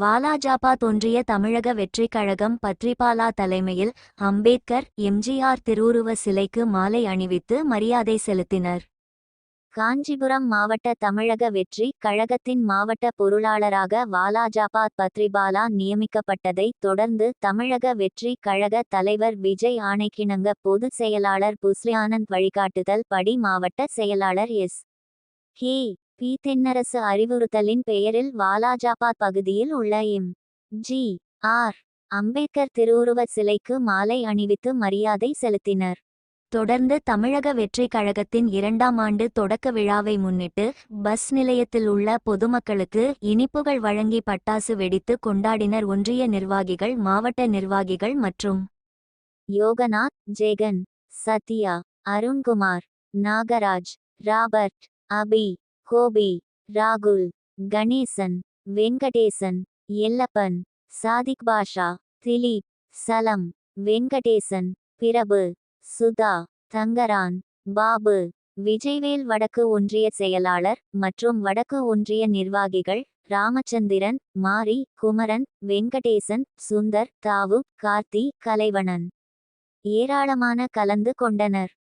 வாலாஜாபாத் ஒன்றிய தமிழக வெற்றிக் கழகம் பத்ரிபாலா தலைமையில் அம்பேத்கர் எம்ஜிஆர் திருவுருவ சிலைக்கு மாலை அணிவித்து மரியாதை செலுத்தினர். காஞ்சிபுரம் மாவட்ட தமிழக வெற்றி கழகத்தின் மாவட்ட பொருளாளராக வாலாஜாபாத் பத்ரிபாலா நியமிக்கப்பட்டதை தொடர்ந்து தமிழக வெற்றி கழக தலைவர் விஜய் ஆணைக்கிணங்க பொதுச் செயலாளர் புஸ்லியானந்த் வழிகாட்டுதல் படி மாவட்ட செயலாளர் எஸ். கே. பி தென்னரசு அறிவுறுத்தலின் பெயரில் வாலாஜாபாத் பகுதியில் உள்ள எம். ஜி. ஆர். அம்பேத்கர் திருவுருவச் சிலைக்கு மாலை அணிவித்து மரியாதை செலுத்தினர். தொடர்ந்து தமிழக வெற்றிக் கழகத்தின் இரண்டாம் ஆண்டு தொடக்க விழாவை முன்னிட்டு பஸ் நிலையத்தில் உள்ள பொதுமக்களுக்கு இனிப்புகள் வழங்கி பட்டாசு வெடித்து கொண்டாடினர் ஒன்றிய நிர்வாகிகள் மாவட்ட நிர்வாகிகள் மற்றும் யோகநாத் ஜெகன் சத்யா அருண்குமார் நாகராஜ் ராபர்ட் அபி. கோபி ராகுல் கணேசன் வெங்கடேசன் எல்லப்பன் சாதிக் பாஷா திலீப் சலம் வெங்கடேசன் பிரபு சுதா தங்கரான் பாபு விஜய்வேல் வடக்கு ஒன்றிய செயலாளர் மற்றும் வடக்கு ஒன்றிய நிர்வாகிகள் ராமச்சந்திரன் மாரி குமரன் வெங்கடேசன் சுந்தர் தாவு கார்த்தி கலைவணன். ஏராளமான கலந்து கொண்டனர்.